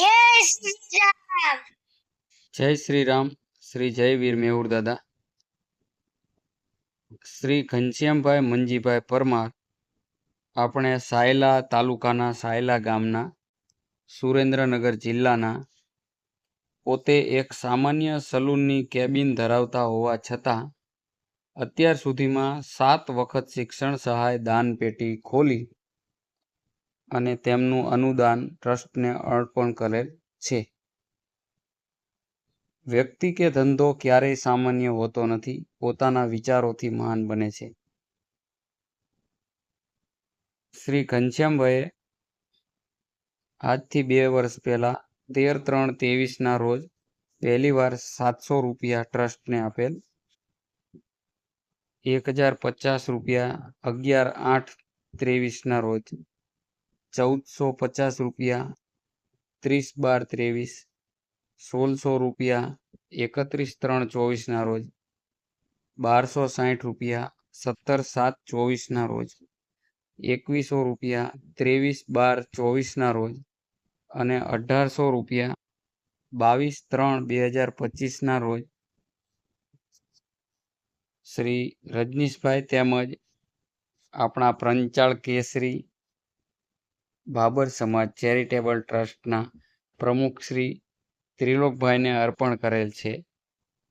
જય શ્રી રામ. શ્રી શ્રી જય વીર મેહુર દાદા. શ્રી ઘનશ્યામભાઈ મંજીભાઈ પરમાર આપણે સાયલા તાલુકાના સાયલા ગામના, સુરેન્દ્રનગર જિલ્લાના, પોતે એક સામાન્ય સલૂનની કેબિન ધરાવતા હોવા છતાં, અત્યાર સુધીમાં સાત વખત શિક્ષણ સહાય દાન પેટી ખોલી અને તેમનું અનુદાન ટ્રસ્ટને અર્પણ કરેલ છે. વ્યક્તિ કે ધંધો ક્યારેય સામાન્ય હોતો નથી, પોતાના વિચારોથી મહાન બને છે. શ્રી ઘનશ્યામભાઈએ આજથી બે વર્ષ પહેલા તેર ત્રણ ત્રેવીસના રોજ પહેલી વાર સાતસો રૂપિયા ટ્રસ્ટને આપેલ એક હજાર પચાસ રૂપિયા અગિયાર આઠ ત્રેવીસના રોજ ચૌદસો પચાસ રૂપિયા, ત્રીસ બાર ત્રેવીસ, સોળસો રૂપિયા, એકત્રીસ ત્રણ ચોવીસના રોજ, બારસો સાઠ રૂપિયા, સત્તર સાત ચોવીસના રોજ, એકવીસો રૂપિયા, ત્રેવીસ બાર ચોવીસના રોજ અને અઢારસો રૂપિયા, બાવીસ ત્રણ બે હજાર પચીસના રોજ. શ્રી રજનીશભાઈ તેમજ આપણા પ્રંચાળ કેસરી બાબર સમાજ ચેરિટેબલ ટ્રસ્ટના પ્રમુખ શ્રી ત્રિલોકભાઈને અર્પણ કરેલ છે.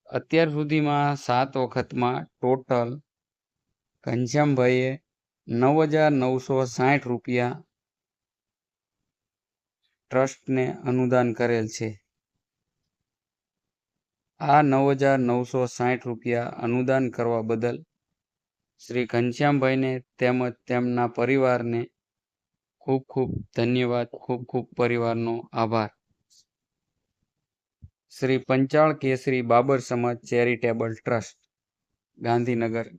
અત્યાર સુધીમાં સાત વખતમાં ટોટલ ઘનશ્યામભાઈએ નવ હજાર નવસો સાઠ રૂપિયા ટ્રસ્ટને અનુદાન કરેલ છે. આ નવ હજાર નવસો સાઠ રૂપિયા અનુદાન કરવા બદલ શ્રી ઘનશ્યામભાઈને તેમજ તેમના પરિવારને ખૂબ ખૂબ ધન્યવાદ, ખૂબ ખૂબ પરિવારનો આભાર. શ્રી પંચાળ કેસરી બાબર સમાજ ચેરિટેબલ ટ્રસ્ટ, ગાંધીનગર.